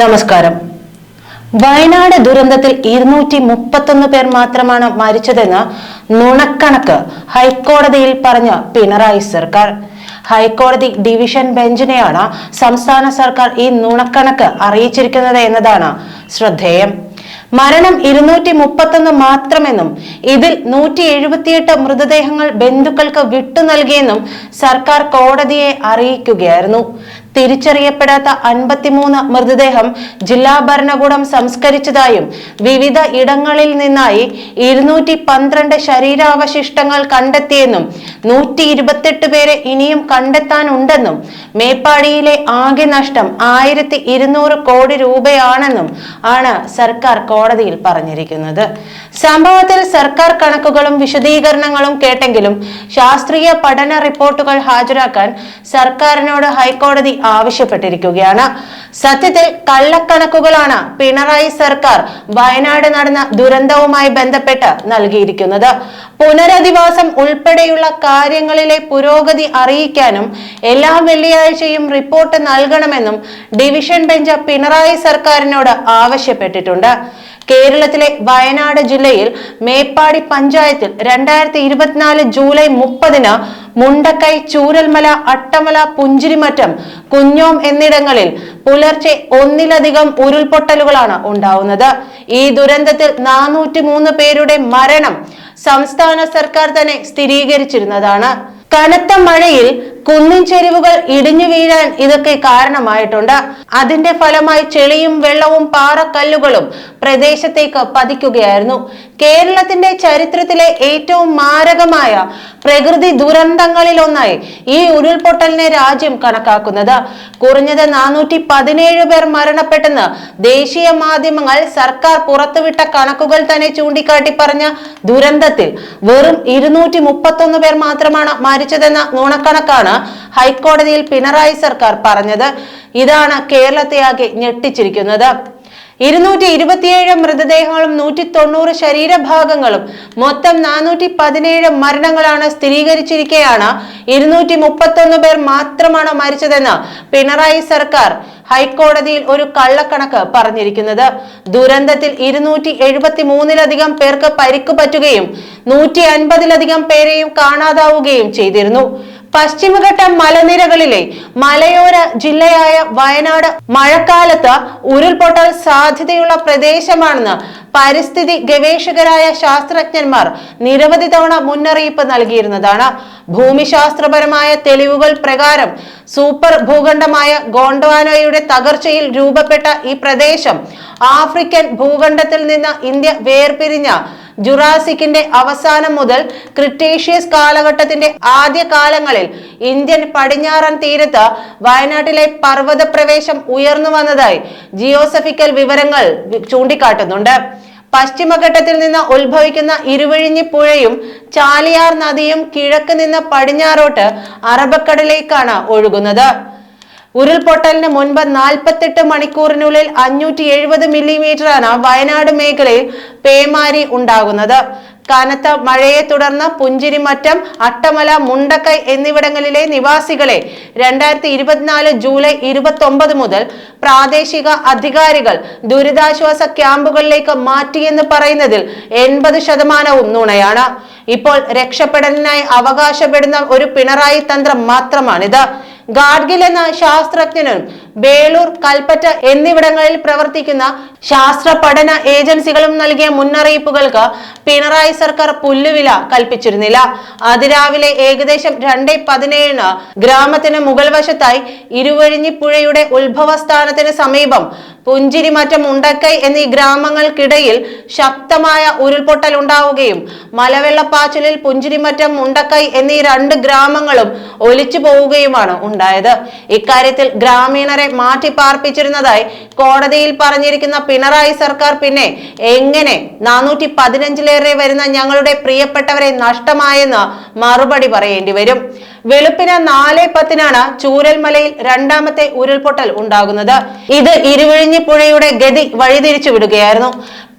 നമസ്കാരം. വയനാട് ദുരന്തത്തിൽ ഇരുന്നൂറ്റി മുപ്പത്തൊന്ന് പേർ മാത്രമാണ് മരിച്ചതെന്ന് നുണക്കണക്ക് ഹൈക്കോടതിയിൽ പറഞ്ഞ പിണറായി സർക്കാർ. ഹൈക്കോടതി ഡിവിഷൻ ബെഞ്ചിനെയാണ് സംസ്ഥാന സർക്കാർ ഈ നുണക്കണക്ക് അറിയിച്ചിരിക്കുന്നത് എന്നതാണ് ശ്രദ്ധേയം. മരണം ഇരുന്നൂറ്റി മുപ്പത്തൊന്ന് മാത്രമെന്നും ഇതിൽ നൂറ്റി എഴുപത്തിയെട്ട് മൃതദേഹങ്ങൾ ബന്ധുക്കൾക്ക് വിട്ടു നൽകിയെന്നും സർക്കാർ കോടതിയെ അറിയിക്കുകയായിരുന്നു. തിരിച്ചറിയപ്പെടാത്ത അൻപത്തിമൂന്ന് മൃതദേഹം ജില്ലാ ഭരണകൂടം സംസ്കരിച്ചതായും വിവിധ ഇടങ്ങളിൽ നിന്നായി ഇരുന്നൂറ്റി പന്ത്രണ്ട് ശരീരാവശിഷ്ടങ്ങൾ കണ്ടെത്തിയെന്നും നൂറ്റി ഇരുപത്തെട്ട് പേരെ ഇനിയും കണ്ടെത്താനുണ്ടെന്നും മേപ്പാടിയിലെ ആകെ നഷ്ടം ആയിരത്തി ഇരുന്നൂറ് കോടി രൂപയാണെന്നും ആണ് സർക്കാർ കോടതിയിൽ പറഞ്ഞിരിക്കുന്നത്. സംഭവത്തിൽ സർക്കാർ കണക്കുകളും വിശദീകരണങ്ങളും കേട്ടെങ്കിലും ശാസ്ത്രീയ പഠന റിപ്പോർട്ടുകൾ ഹാജരാക്കാൻ സർക്കാരിനോട് ഹൈക്കോടതി ആവശ്യപ്പെട്ടിരിക്കുകയാണ്. സത്യത്തിൽ കള്ളക്കണക്കുകളാണ് പിണറായി സർക്കാർ വയനാട് നടന്ന ദുരന്തവുമായി ബന്ധപ്പെട്ട് നൽകിയിരിക്കുന്നത്. പുനരധിവാസം ഉൾപ്പെടെയുള്ള കാര്യങ്ങളിലെ പുരോഗതി അറിയിക്കാനും എല്ലാ വെള്ളിയാഴ്ചയും റിപ്പോർട്ട് നൽകണമെന്നും ഡിവിഷൻ ബെഞ്ച് പിണറായി സർക്കാരിനോട് ആവശ്യപ്പെട്ടിട്ടുണ്ട്. കേരളത്തിലെ വയനാട് ജില്ലയിൽ മേപ്പാടി പഞ്ചായത്തിൽ രണ്ടായിരത്തി ഇരുപത്തിനാല് ജൂലൈ മുപ്പതിന് മുണ്ടക്കൈ ചൂരൽമല അട്ടമല പുഞ്ചിരിമറ്റം കുഞ്ഞോം എന്നിടങ്ങളിൽ പുലർച്ചെ ഒന്നിലധികം ഉരുൾപൊട്ടലുകളാണ് ഉണ്ടാവുന്നത്. ഈ ദുരന്തത്തിൽ നാനൂറ്റി മൂന്ന് പേരുടെ മരണം സംസ്ഥാന സർക്കാർ തന്നെ സ്ഥിരീകരിച്ചിരുന്നതാണ്. കനത്ത മഴയിൽ കുന്നിൻ ചെരിവുകൾ ഇടിഞ്ഞു വീഴാൻ ഇതൊക്കെ കാരണമായിട്ടുണ്ട്. അതിന്റെ ഫലമായി ചെളിയും വെള്ളവും പാറക്കല്ലുകളും പ്രദേശത്തേക്ക് പതിക്കുകയായിരുന്നു. കേരളത്തിന്റെ ചരിത്രത്തിലെ ഏറ്റവും മാരകമായ പ്രകൃതി ദുരന്തങ്ങളിലൊന്നായി ഈ ഉരുൾപൊട്ടലിനെ രാജ്യം കണക്കാക്കുന്നത്. കുറഞ്ഞത് നാനൂറ്റി പതിനേഴ് പേർ മരണപ്പെട്ടെന്ന് ദേശീയ മാധ്യമങ്ങൾ സർക്കാർ പുറത്തുവിട്ട കണക്കുകൾ തന്നെ ചൂണ്ടിക്കാട്ടി പറഞ്ഞ ദുരന്തത്തിൽ വെറും ഇരുന്നൂറ്റി മുപ്പത്തൊന്ന് പേർ മാത്രമാണ് മരിച്ചതെന്ന നുണക്കണക്കാണ് ഹൈക്കോടതിയിൽ പിണറായി സർക്കാർ പറഞ്ഞത്. ഇതാണ് കേരളത്തെ ആകെ ഞെട്ടിച്ചിരിക്കുന്നത്. ഇരുന്നൂറ്റി ഇരുപത്തിയേഴ് മൃതദേഹങ്ങളും നൂറ്റി തൊണ്ണൂറ് ശരീരഭാഗങ്ങളും മൊത്തം നാനൂറ്റി പതിനേഴ് മരണങ്ങളാണ് സ്ഥിരീകരിച്ചിരിക്കെയാണ്. ഇരുന്നൂറ്റി മുപ്പത്തൊന്ന് പേർ മാത്രമാണ് മരിച്ചതെന്ന് പിണറായി സർക്കാർ ഹൈക്കോടതിയിൽ ഒരു കള്ളക്കണക്ക് പറഞ്ഞിരിക്കുന്നത്. ദുരന്തത്തിൽ ഇരുന്നൂറ്റി എഴുപത്തി മൂന്നിലധികം പേർക്ക് പരിക്കു പറ്റുകയും നൂറ്റി അൻപതിലധികം പേരെയും കാണാതാവുകയും ചെയ്തിരുന്നു. പശ്ചിമഘട്ട മലനിരകളിലെ മലയോര ജില്ലയായ വയനാട് മഴക്കാലത്ത് ഉരുൾപൊട്ടൽ സാധ്യതയുള്ള പ്രദേശമാണെന്ന് പരിസ്ഥിതി ഗവേഷകരായ ശാസ്ത്രജ്ഞന്മാർ നിരവധി തവണ മുന്നറിയിപ്പ് നൽകിയിരുന്നതാണ്. ഭൂമിശാസ്ത്രപരമായ തെളിവുകൾ പ്രകാരം സൂപ്പർ ഭൂഖണ്ഡമായ ഗോണ്ടവാനോയുടെ തകർച്ചയിൽ രൂപപ്പെട്ട ഈ പ്രദേശം ആഫ്രിക്കൻ ഭൂഖണ്ഡത്തിൽ നിന്ന് ഇന്ത്യ വേർപിരിഞ്ഞ ജുറാസിക്കിന്റെ അവസാനം മുതൽ ക്രിട്ടേഷ്യസ് കാലഘട്ടത്തിന്റെ ആദ്യ കാലങ്ങളിൽ ഇന്ത്യൻ പടിഞ്ഞാറൻ തീരത്ത് വയനാട്ടിലെ പർവത പ്രവേശം ഉയർന്നു വന്നതായി ജിയോസഫിക്കൽ വിവരങ്ങൾ ചൂണ്ടിക്കാട്ടുന്നുണ്ട്. പശ്ചിമഘട്ടത്തിൽ നിന്ന് ഉത്ഭവിക്കുന്ന ഇരുവഴിഞ്ഞി പുഴയും ചാലിയാർ നദിയും കിഴക്ക് നിന്ന് പടിഞ്ഞാറോട്ട് അറബക്കടലിലേക്കാണ് ഒഴുകുന്നത്. ഉരുൾപൊട്ടലിന് മുൻപ് നാൽപ്പത്തെട്ട് മണിക്കൂറിനുള്ളിൽ അഞ്ഞൂറ്റി എഴുപത് മില്ലിമീറ്ററാണ് വയനാട് മേഖലയിൽ പേമാരി ഉണ്ടാകുന്നത്. കനത്ത മഴയെ തുടർന്ന് പുഞ്ചിരിമറ്റം അട്ടമല മുണ്ടക്കൈ എന്നിവിടങ്ങളിലെ നിവാസികളെ രണ്ടായിരത്തി ഇരുപത്തിനാല് ജൂലൈ ഇരുപത്തി ഒമ്പത് മുതൽ പ്രാദേശിക അധികാരികൾ ദുരിതാശ്വാസ ക്യാമ്പുകളിലേക്ക് മാറ്റിയെന്ന് പറയുന്നതിൽ എൺപത് ശതമാനവും നുണയാണ്. ഇപ്പോൾ രക്ഷപ്പെടലിനായി അവകാശപ്പെടുന്ന ഒരു പിണറായി തന്ത്രം മാത്രമാണിത്. ഗാഡ്ഗിൽ എന്ന ശാസ്ത്രജ്ഞനും ബേളൂർ കൽപ്പറ്റ എന്നിവിടങ്ങളിൽ പ്രവർത്തിക്കുന്ന ശാസ്ത്ര പഠന ഏജൻസികളും നൽകിയ മുന്നറിയിപ്പുകൾക്ക് പിണറായി സർക്കാർ പുല്ലുവില കൽപ്പിച്ചിരുന്നില്ല. അതിരാവിലെ ഏകദേശം രണ്ട് പതിനേഴിന് ഗ്രാമത്തിന് മുകൾ വശത്തായി ഇരുവഴിഞ്ഞിപ്പുഴയുടെ ഉത്ഭവസ്ഥാനത്തിന് സമീപം പുഞ്ചിരിമറ്റം ഉണ്ടക്കൈ എന്നീ ഗ്രാമങ്ങൾക്കിടയിൽ ശക്തമായ ഉരുൾപൊട്ടൽ ഉണ്ടാവുകയും മലവെള്ളപ്പാച്ചിലിൽ പുഞ്ചിരിമറ്റം മുണ്ടക്കൈ എന്നീ രണ്ട് ഗ്രാമങ്ങളും ഒലിച്ചു പോവുകയുമാണ് ഉണ്ടായത്. ഇക്കാര്യത്തിൽ ഗ്രാമീണരെ മാറ്റി പാർപ്പിച്ചിരുന്നതായി കോടതിയിൽ പറഞ്ഞിരിക്കുന്ന പിണറായി സർക്കാർ പിന്നെ എങ്ങനെ നാനൂറ്റി പതിനഞ്ചിലേറെ വരുന്ന ഞങ്ങളുടെ പ്രിയപ്പെട്ടവരെ നഷ്ടമായെന്ന് മറുപടി പറയേണ്ടി വരും. വെളുപ്പിന് നാല് പത്തിനാണ് ചൂരൽമലയിൽ രണ്ടാമത്തെ ഉരുൾപൊട്ടൽ ഉണ്ടാകുന്നത്. ഇത് ഇരുവിഴിഞ്ഞി പുഴയുടെ ഗതി വഴിതിരിച്ചു വിടുകയായിരുന്നു.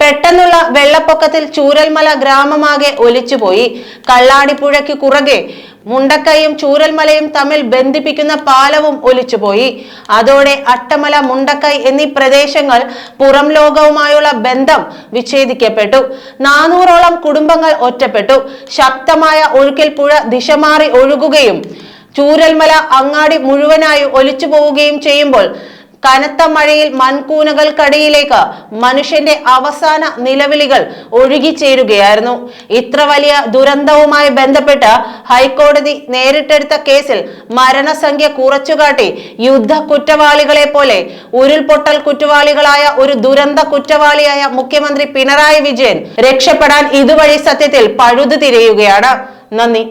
പെട്ടെന്നുള്ള വെള്ളപ്പൊക്കത്തിൽ ചൂരൽമല ഗ്രാമമാകെ ഒലിച്ചുപോയി. കള്ളാടിപ്പുഴയ്ക്ക് കുറുകെ മുണ്ടക്കൈയും ചൂരൽമലയും തമ്മിൽ ബന്ധിപ്പിക്കുന്ന പാലവും ഒലിച്ചുപോയി. അതോടെ അട്ടമല മുണ്ടക്കൈ എന്നീ പ്രദേശങ്ങൾ പുറം ലോകവുമായുള്ള ബന്ധം വിച്ഛേദിക്കപ്പെട്ടു. നാനൂറോളം കുടുംബങ്ങൾ ഒറ്റപ്പെട്ടു. ശക്തമായ ഒഴുക്കിൽ പുഴ ദിശ മാറി ഒഴുകുകയും ചൂരൽമല അങ്ങാടി മുഴുവനായി ഒലിച്ചു പോവുകയും ചെയ്യുമ്പോൾ കനത്ത മഴയിൽ മൺകൂനകൾക്കടിയിലേക്ക് മനുഷ്യന്റെ അവസാന നിലവിളികൾ ഒഴുകിച്ചേരുകയായിരുന്നു. ഇത്ര വലിയ ദുരന്തവുമായി ബന്ധപ്പെട്ട് ഹൈക്കോടതി നേരിട്ടെടുത്ത കേസിൽ മരണസംഖ്യ കുറച്ചുകാട്ടി യുദ്ധ കുറ്റവാളികളെ പോലെ ഉരുൾപൊട്ടൽ കുറ്റവാളികളായ ഒരു ദുരന്ത കുറ്റവാളിയായ മുഖ്യമന്ത്രി പിണറായി വിജയൻ രക്ഷപ്പെടാൻ ഇതുവഴി സത്യത്തിൽ പഴുതു തിരയുകയാണ് നന്ദി.